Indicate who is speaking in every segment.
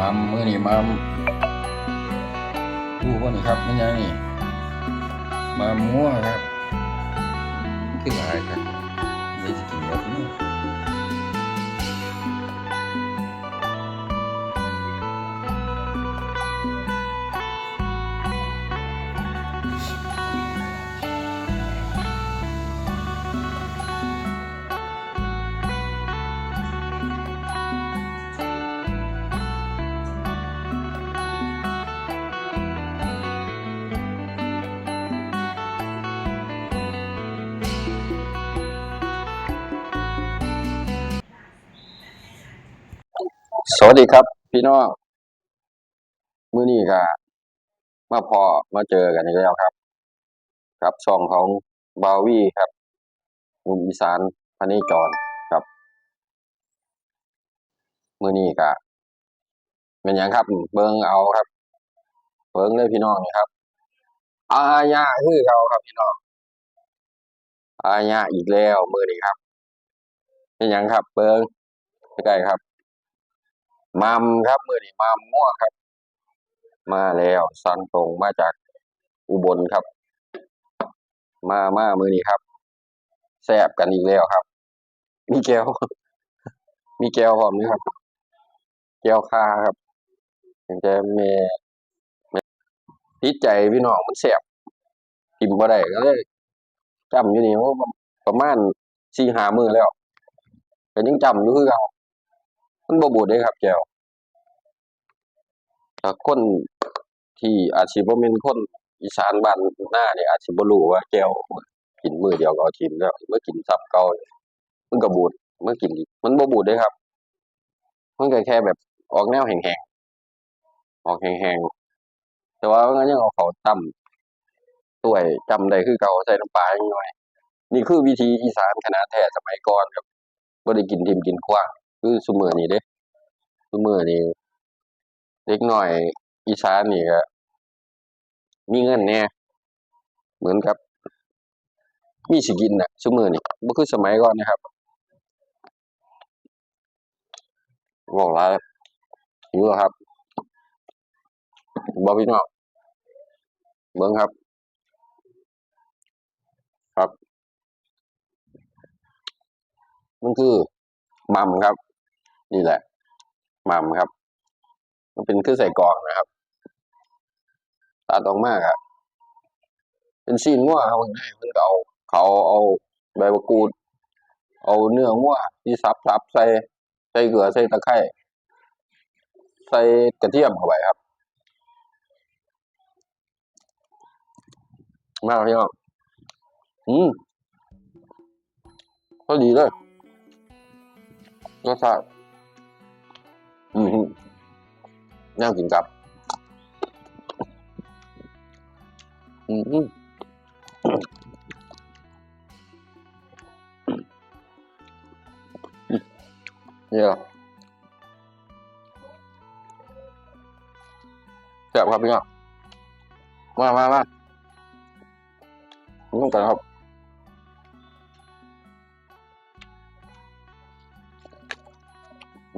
Speaker 1: มัมมือนี่มัมรู้ว่านี่ครับมันยังนี่มัมมั่วครับคืออะไรครับ สวัสดีครับ พี่น้องมื้อนี้ก็มาพอมาเจอกันอีกแล้วครับกับช่องของบาวีครับหนุ่มอีสานพเนจรครับมื้อนี้ก็เป็นหยังครับ เบิ่งเอาครับ เบิ่งเลยพี่น้องนี่ครับ อาญาคือเขาครับพี่น้องอาญาอีกแล้วมื้อนี้ครับ เป็นหยังครับ เบิ่งใกล้ครับ มัมครับมือนี้มัมมั่วครับ มาแล้วสั่งตรงมาจากอุบลครับ มามามือนี้ครับแซบกันอีกแล้วครับ มีแก้ว มีแก้วพร้อมนี่ครับ แก้วคาครับถึงจะแม่แม่ติดใจพี่น้องมันแซบกินบ่ได้ก็เลยจำอยู่นี่ว่าประมาณ4-5มื้อแล้วก็ยังจำอยู่คือเก่า มันบ่บูดเด้ครับแก้วถ้าคนที่อาจสิบ่แม่นคนอีสานบ้านหน้าเนี่ยอาจสิบ่รู้ว่าแก้วกินมื้อเดียวก็เอาทิมแล้วเมากินซ้ำเก่ามันก็บูดมากินมันบ่บูดเด้ครับ มันก็แค่แบบออกแนวแห้งๆออกแห้งๆแต่ว่ามันยังเอาเข้าตํถ้วยจำได้คือเก่าใส่น้ำปลาหน่อยนี่คือวิธีอีสานขนาดแท้สมัยก่อนครับบ่ได้กินทิมกินขว้าง คือซุมื้อนี้เด้ซุมื้อนี้เด็กหน้อยอีสานนี่ก็มีเงินแน่เหมือนกับ มีสิกินน่ะซุมื้อนี้บ่คือสมัยก่อนนะครับเว้าหลายหิวแล้วครับบ่พี่น้องเบิ่งครับ ครับ มันคือมัมครับ นี่แหละมัมครับ มันเป็นเครื่องใส่กรอกนะครับตัดออกมาก็เป็นซีนงัวครับข้างในเพิ่นเอาเขาเอาใบมะกรูด เอาเนื้องัวที่สับๆใส่ใส่เกลือใส่ตะไคร้ใส่กระเทียมเข้าไปครับ มาพี่น้องอืมพอดีเลยรสชาติ อือหือน่ากินกับ อือหือเนี่ยแซ่บครับพี่น้องมามามาต้องกันครับ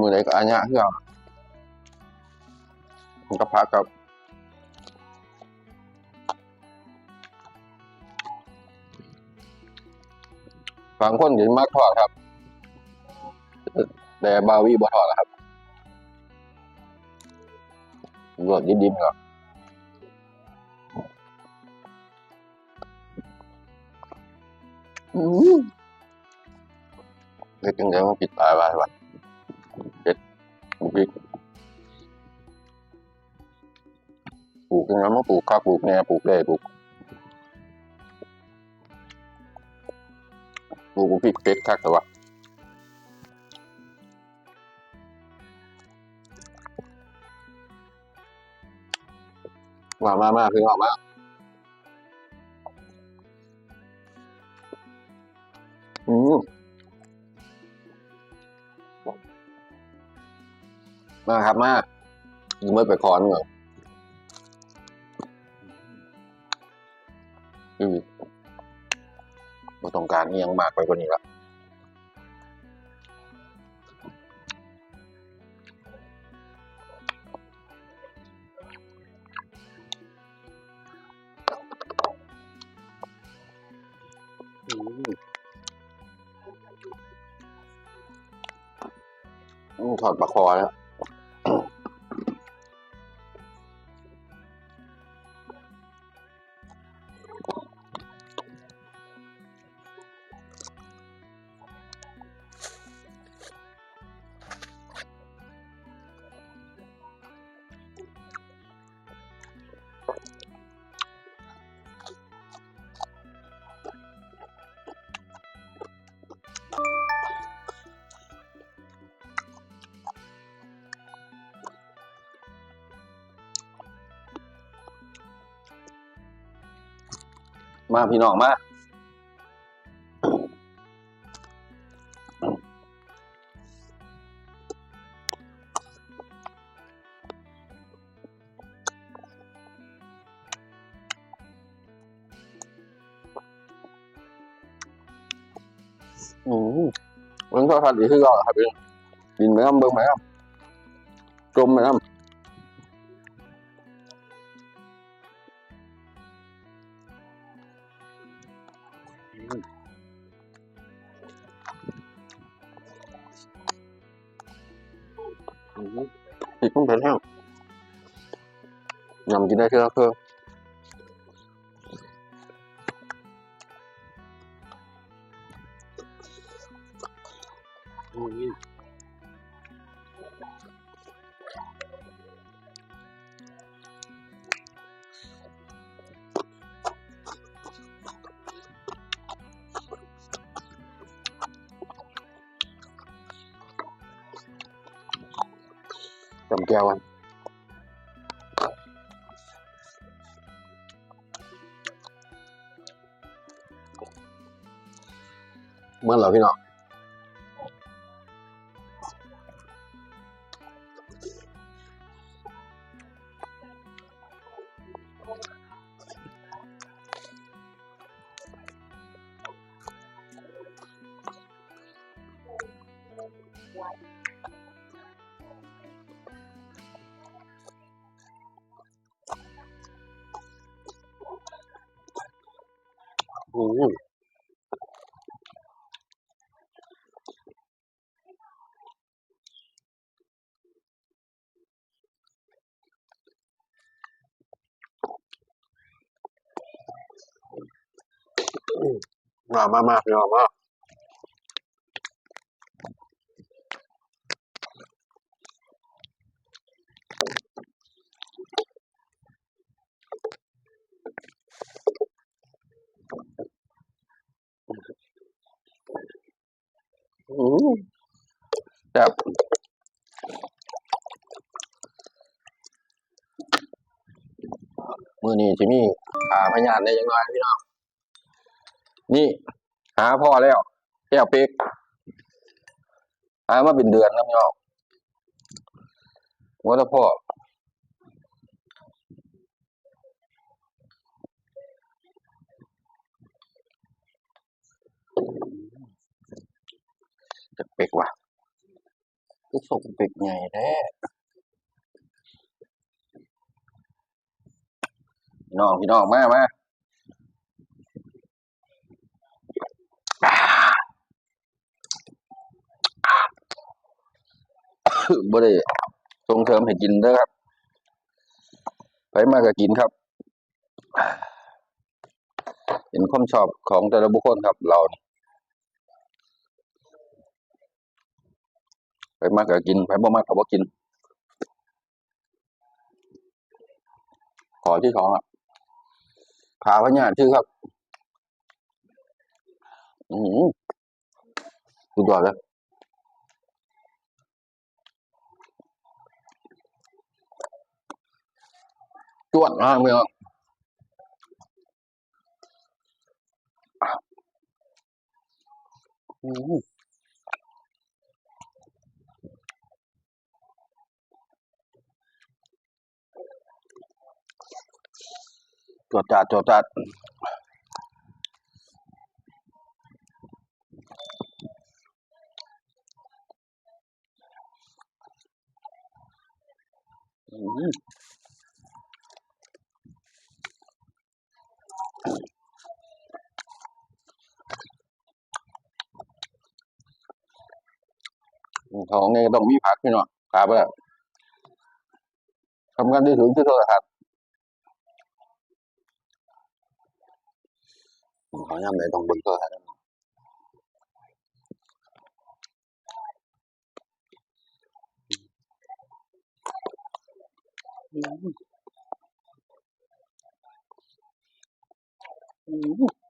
Speaker 1: มือไหนก็อันยะคือเอาผมก็พักครับบางคนกินมากทอดครับ แต่บาวีบ่ทอดแล้วครับรวดดิบๆครับอือเล็กจังไงมันปิดตายไปวะเผ็ดบุก พริกปลูกยังไงมันปลูกข้าวปลูกแหน่ปลูกได้ปลูกปลูกบุกพริกเป็ดคักแต่ว่ามามามาคือออกมาอืม มาครับมาดูเมื่อไปคอนเหรออือบ่ตรงการยังมากไปกว่านี้ละถอดปลาคอแล้ว มาพี่น้องมาอืมมันก็ทัดอีกคือก็ครับพี่กินไปน้ำเบิ่งไปน้ำจมไปน้ำ ยำกินได้เท่ เมื่อเหรอพี่น้องอื มมามามาพี่น้องมาอืมแบบมือนี้จะมีหาพยานได้ยังไงพี่น้องนี่ หาพ่อแล้วแก้วเป็กหามาเป็นเดือนแล้วพี่น้องว่าแต่พ่อจะเป็กว่ะก็ส่งเป็กใหญ่แท้น้องพี่น้องมามา บ่ได้ส่งเสริมให้กินเด้อครับไปมากก็กินครับเป็นความชอบของแต่ละบุคคลครับ เราไปมากก็กินไปบ่มากก็บ่กิน ขอที่สองอะขาพญาชื่อครับ อือสุดยอดเลย จวดมากเมืองอือจวดจัดจวดจัดอือ
Speaker 2: ของนี่ต้องมีผักพี่น้องครับแล้วทำงานที่ถึงที่โทรทัศน์เขาย่ำเลยต้องเบิ่งโทรทัศน์เ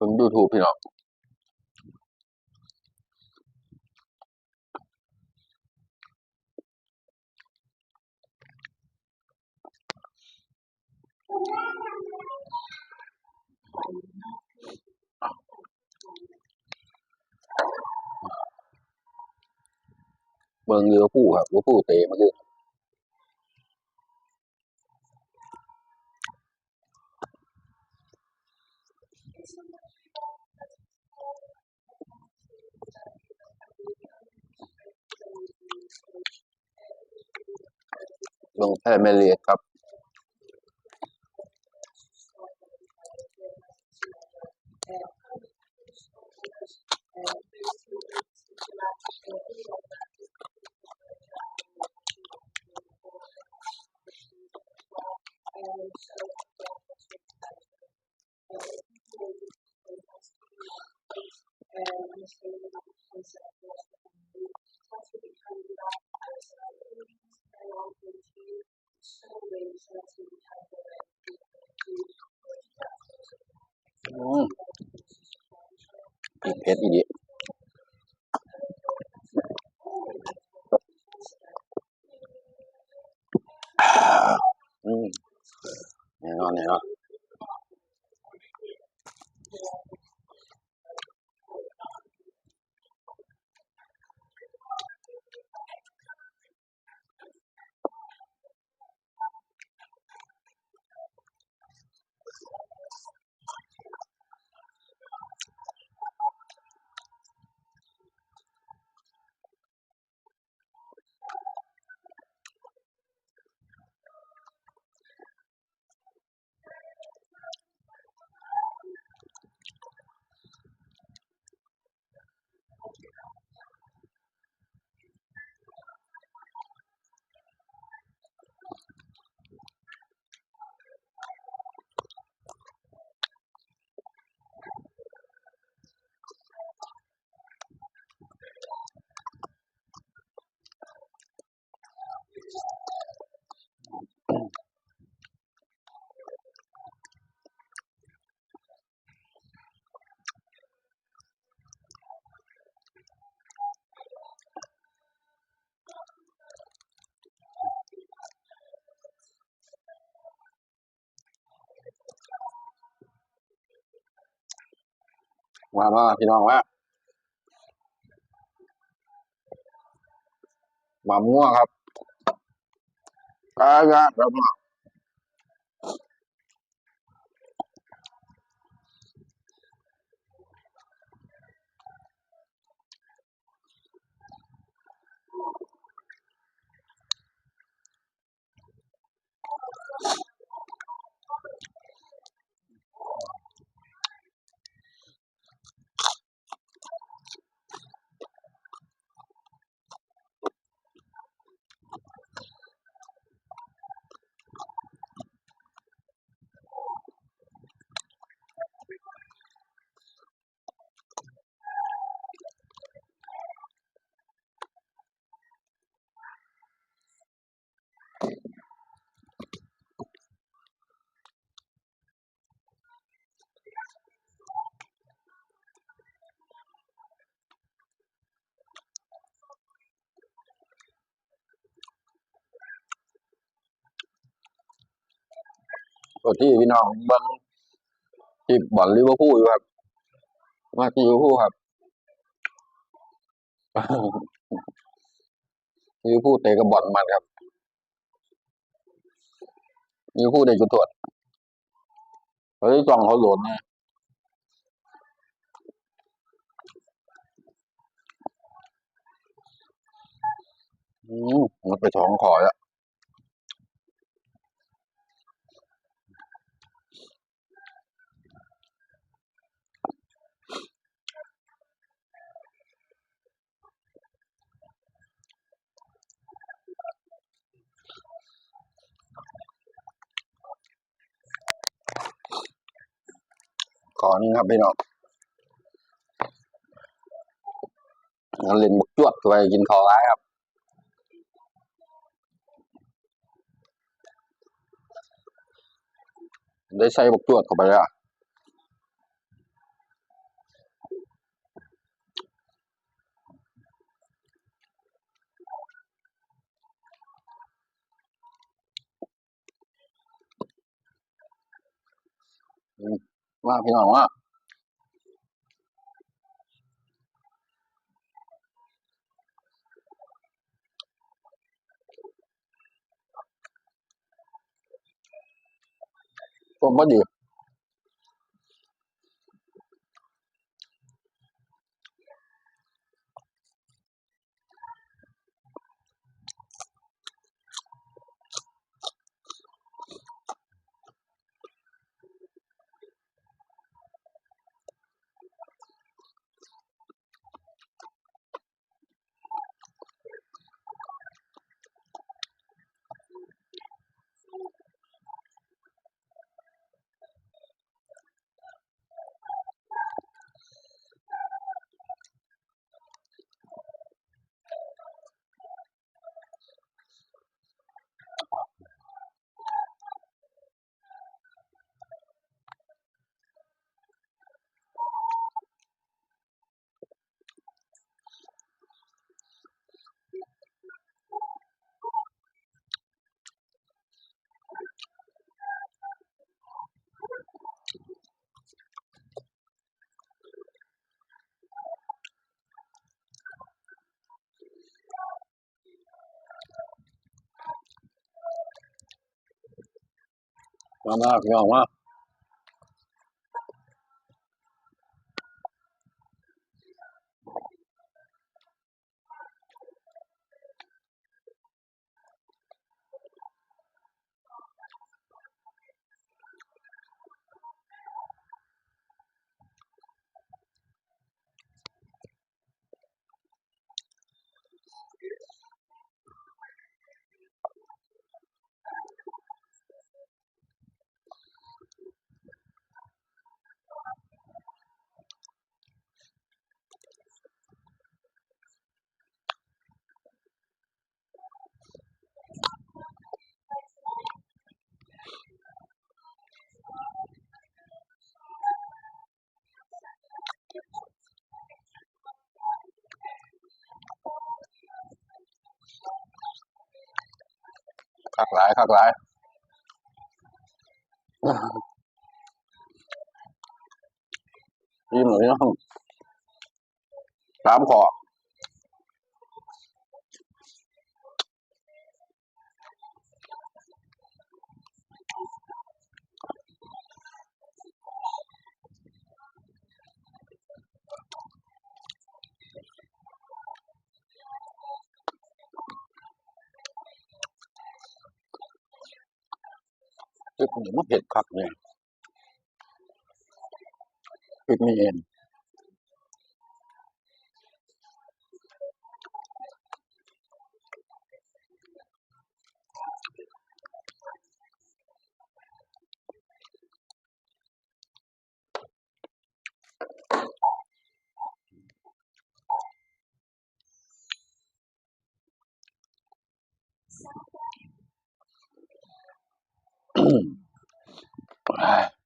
Speaker 2: บิ่งยูทูบพี่น้องเบิ่งเรือผู้ครับเรือผู้เตะมาคือ เออแพ้แมเลียครับอื พริกเผ็ดอีดี ว่ามาพี่น้องว่าหมาม่วงครับกายะครับ ตัวที่พี่น้องเบิ้งที่บอลลิเวอร์พูลอยู่ครับ มาที่ลิเวอร์พูลครับลิเวอร์พูลเตะกับบอลมันครับลิเวอร์พูลได้จุดโทษเฮ้ยจ้องเขาหลดนะอืมมันไปท้องคอแล้ว
Speaker 1: ขอนครับพี่น้องงั้นเล่นบุกจวดไปกินขอร้ายครับได้ใส่บุกจวดเข้าไปแล้วอื มว่าพี่น้องว่าผมบ่ดี มามาพี่น้ คักหลายคักหลายยิ้มหน่อยน้องสามขอ มว่าเผ็ดครับเนี่ยเผ็ดมีเอ็นอ้า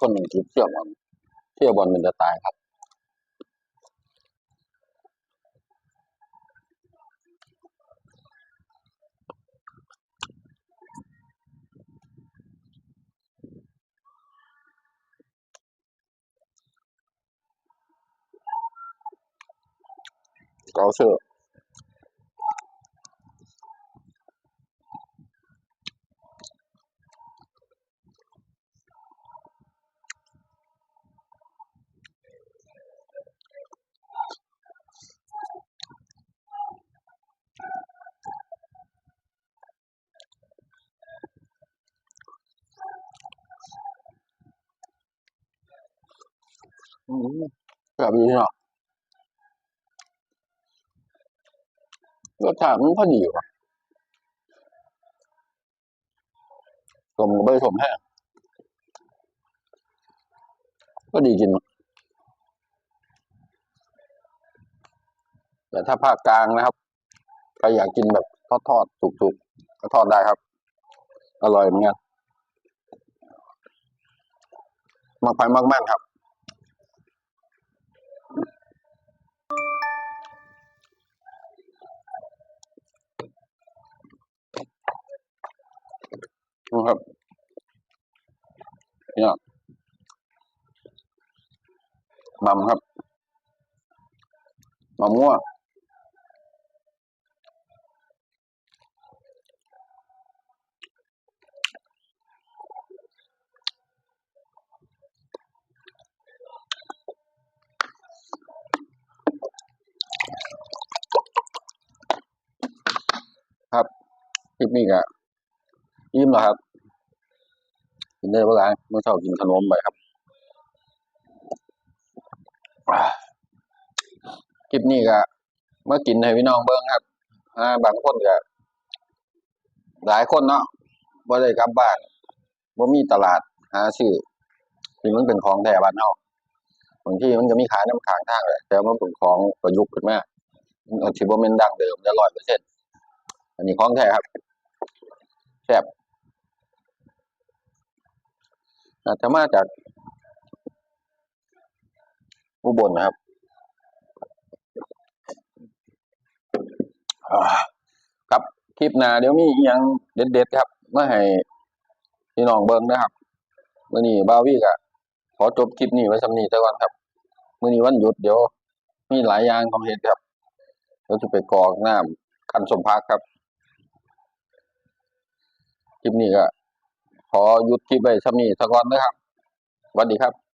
Speaker 1: คนหนึ่งจุดเชื่อบอลเชื่อบอลมันจะตายครับขอเชื่อ。 รสชาติมันพอดีว่ะสมกับใบสมแห้งก็ดีกิน แต่ถ้าภาคกลางนะครับใครอยากกินแบบทอดทอดๆสุกๆก็ทอดได้ครับ อร่อยเหมือนกันมักไปมากมันครับ นะครับเนี่ยมัมครับมะม่วงครับคลิปนี้ก็ ยิ้มแล้วครับ กินได้เวลาเมื่อเช้ากินขนมไปครับคลิปนี้ก็เมื่อกินให้พี่น้องเบิ้งครับอ่าบางคนก็หลายคนเนาะบ่ได้กลับบ้านบ่มีตลาดหาซื้อที่มันเป็นของแท้บ้านเฮาบางที่มันก็มีขายน้ำข้างทางแหละแต่ว่ามันเป็นของประยุกต์ขึ้นมามันอาจสิบ่แม่นดังเดิมจะ100%อันนี้ของแท้ครับแซ่บ อาจจะมาจากอุบลนนะครับครับคลิปหน้าเดี๋ยวมีอิหยังเด็ดๆครับมาให้พี่น้องเบิ่งนะครับมื้อนี้บาววีก็ขอจบคลิปนี้ไว้สำนี้ซะก่อนครับมื้อนี้วันหยุดเดี๋ยวมีหลายอย่างต้องเฮ็ดครับเดี๋ยวสิไปกรอกน้ำคันสมพักครับคลิปนี้ก็ ขอหยุดคลิปไว้ส่ำนี้สัก่อนนะครับสวัสดีครับ